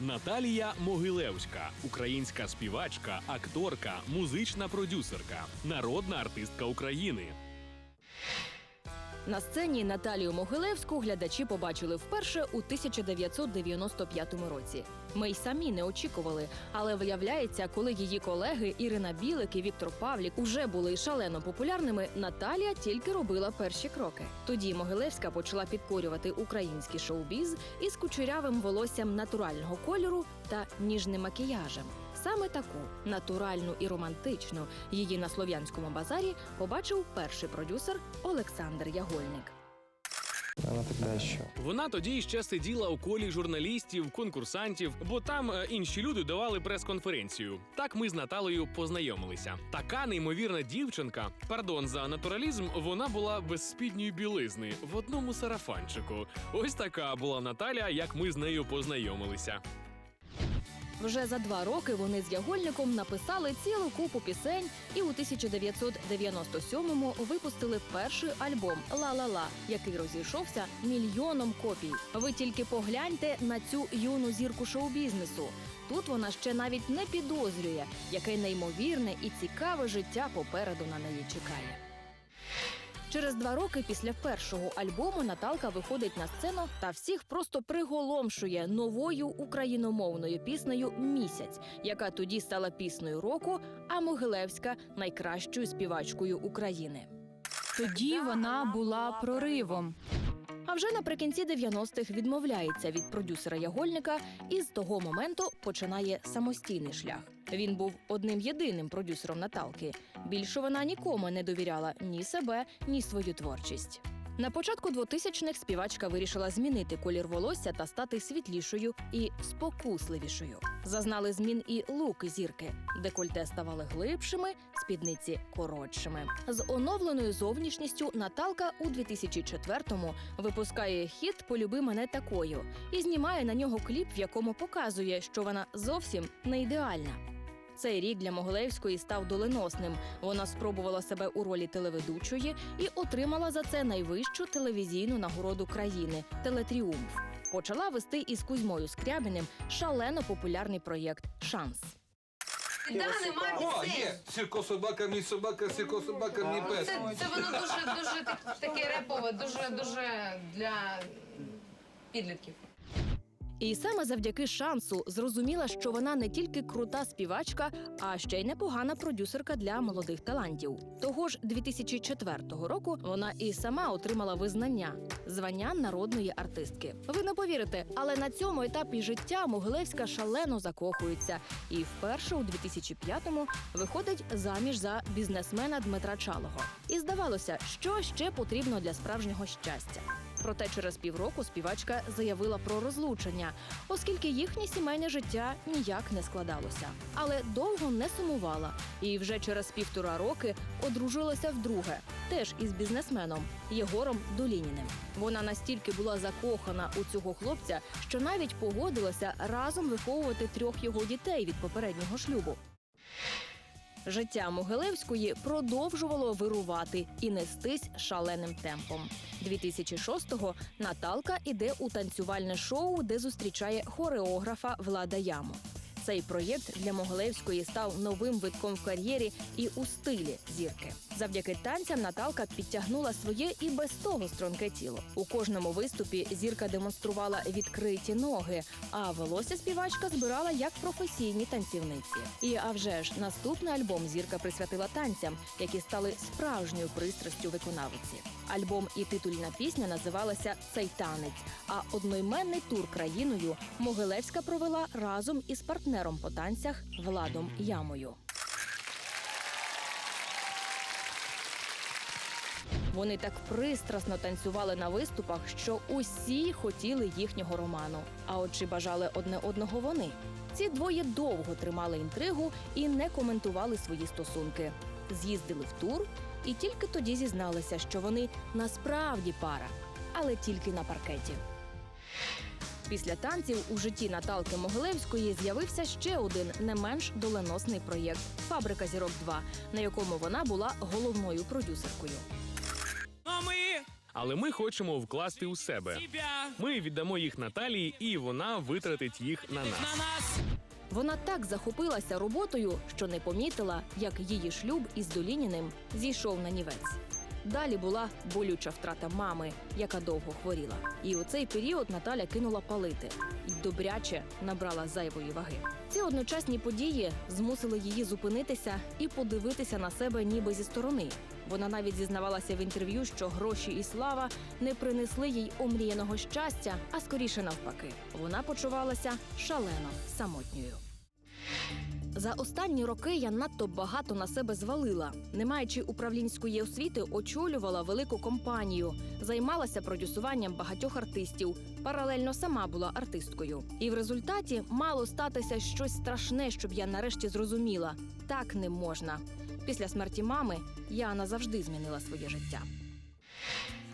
Наталія Могилевська, українська співачка, акторка, музична продюсерка, народна артистка України. На сцені Наталію Могилевську глядачі побачили вперше у 1995 році. Ми й самі не очікували, але виявляється, коли її колеги Ірина Білик і Віктор Павлік уже були шалено популярними, Наталія тільки робила перші кроки. Тоді Могилевська почала підкорювати український шоу-біз із кучерявим волоссям натурального кольору та ніжним макіяжем. Саме таку натуральну і романтичну її на слов'янському базарі побачив перший продюсер Олександр Ягольник. Она тоді що? Вона тоді ще сиділа у колі журналістів, конкурсантів, бо там е, інші люди давали прес-конференцію. Так ми з Наталею познайомилися. Така неймовірна дівчинка, пардон за натуралізм, вона була без спідньої білизни в одному сарафанчику. Ось така була Наталя, як ми з нею познайомилися. Вже за два роки вони з Ягольником написали цілу купу пісень і у 1997-му випустили перший альбом Ла-ла-ла, який розійшовся мільйоном копій. Ви тільки погляньте на цю юну зірку шоу-бізнесу. Тут вона ще навіть не підозрює, яке неймовірне і цікаве життя попереду на неї чекає. Через два роки після першого альбому Наталка виходить на сцену та всіх просто приголомшує новою україномовною піснею Місяць, яка тоді стала піснею року, а Могилевська найкращою співачкою України. Тоді вона була проривом. А вже наприкінці 90-х відмовляється від продюсера Ягольника і з того моменту починає самостійний шлях. Він був одним єдиним продюсером Наталки. Більше вона нікому не довіряла ні себе, ні свою творчість. На початку 2000-х співачка вирішила змінити колір волосся та стати світлішою і спокусливішою. Зазнали змін і луки зірки. Декольте ставали глибшими, спідниці коротшими. З оновленою зовнішністю Наталка у 2004-му випускає хіт Полюби мене такою і знімає на нього кліп, в якому показує, що вона зовсім не ідеальна. Цей рік для Могилевської став доленосним. Вона спробувала себе у ролі телеведучої і отримала за це найвищу телевізійну нагороду країни Телетріумф. Почала вести із Кузьмою Скрябіним шалено популярний проєкт Шанс. Да, нема О, є! Сірко собака, мій собака, сірко собака, мій пес. Це, це воно дуже дуже так- таке репове, дуже дуже для підлітків. І саме завдяки шансу зрозуміла, що вона не тільки крута співачка, а ще й непогана продюсерка для молодих талантів. Того ж 2004 року вона і сама отримала визнання звання народної артистки. Ви не повірите, але на цьому етапі життя Могилевська шалено закохується і вперше у 2005-му виходить заміж за бізнесмена Дмитра Чалого. І здавалося, що ще потрібно для справжнього щастя. Проте через півроку співачка заявила про розлучення, оскільки їхнє сімейне життя ніяк не складалося. Але довго не сумувала і вже через півтора роки одружилася вдруге, теж із бізнесменом Єгором Долініним. Вона настільки була закохана у цього хлопця, що навіть погодилася разом виховувати трьох його дітей від попереднього шлюбу. Життя Могилевської продовжувало вирувати і нестись шаленим темпом. 2006-го Наталка іде у танцювальне шоу, де зустрічає хореографа Влада Яму. Цей проєкт для Могилевської став новим витком в кар'єрі і у стилі зірки. Завдяки танцям Наталка підтягнула своє і без того струнке тіло. У кожному виступі зірка демонструвала відкриті ноги, а волосся співачка збирала як професійні танцівниці. І а вже ж наступний альбом зірка присвятила танцям, які стали справжньою пристрастю виконавиці. Альбом і титульна пісня називалася Цей танець. А одноіменний тур країною Могилевська провела разом із партнером по танцях Владом Ямою. Вони так пристрасно танцювали на виступах, що усі хотіли їхнього роману. А от чи бажали одне одного вони? Ці двоє довго тримали інтригу і не коментували свої стосунки. З'їздили в тур і тільки тоді зізналися, що вони насправді пара, але тільки на паркеті. Після танців у житті Наталки Могилевської з'явився ще один не менш доленосний проєкт Фабрика зірок 2 на якому вона була головною продюсеркою. А ми, Але ми хочемо вкласти у себе. Ми віддамо їх Наталії, і вона витратить їх на нас. Вона так захопилася роботою, що не помітила, як її шлюб із Долініним зійшов на нівець. Далі була болюча втрата мами, яка довго хворіла. І у цей період Наталя кинула палити і добряче набрала зайвої ваги. Ці одночасні події змусили її зупинитися і подивитися на себе ніби зі сторони. Вона навіть зізнавалася в інтерв'ю, що гроші і слава не принесли їй омріяного щастя, а скоріше навпаки. Вона почувалася шалено самотньою. За останні роки я надто багато на себе звалила. Не маючи управлінської освіти, очолювала велику компанію, займалася продюсуванням багатьох артистів. Паралельно сама була артисткою. І в результаті мало статися щось страшне, щоб я нарешті зрозуміла: так не можна. Після смерті мами я назавжди змінила своє життя.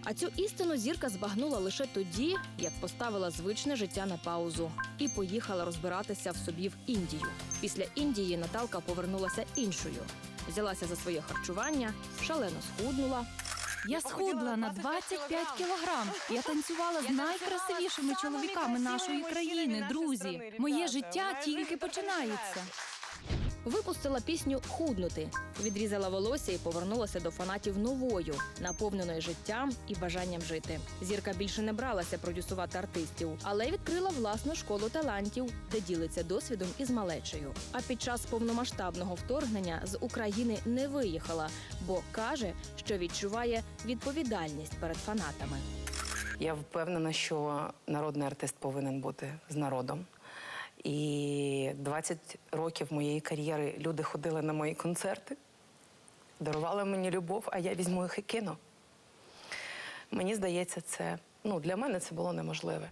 А цю істину зірка збагнула лише тоді, як поставила звичне життя на паузу і поїхала розбиратися в собі в Індію. Після Індії Наталка повернулася іншою, взялася за своє харчування, шалено схуднула. Я схудла на 25 кілограм. Я танцювала з найкрасивішими чоловіками нашої країни. Друзі, моє життя тільки починається. Випустила пісню Худнути, відрізала волосся і повернулася до фанатів новою, наповненою життям і бажанням жити. Зірка більше не бралася продюсувати артистів, але відкрила власну школу талантів, де ділиться досвідом із малечею. А під час повномасштабного вторгнення з України не виїхала, бо каже, що відчуває відповідальність перед фанатами. Я впевнена, що народний артист повинен бути з народом. І 20 років моєї кар'єри люди ходили на мої концерти, дарували мені любов, а я візьму їх і кину. Мені здається, це ну, для мене це було неможливе.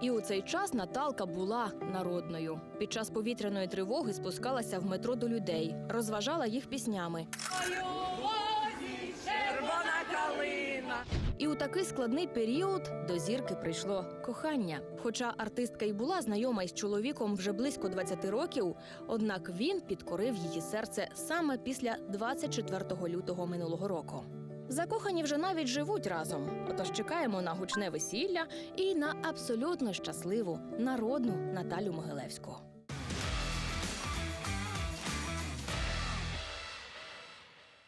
І у цей час Наталка була народною. Під час повітряної тривоги спускалася в метро до людей, розважала їх піснями. І у такий складний період до зірки прийшло кохання. Хоча артистка й була знайома із чоловіком вже близько 20 років, однак він підкорив її серце саме після 24 лютого минулого року. Закохані вже навіть живуть разом. Отож чекаємо на гучне весілля і на абсолютно щасливу народну Наталю Могилевську.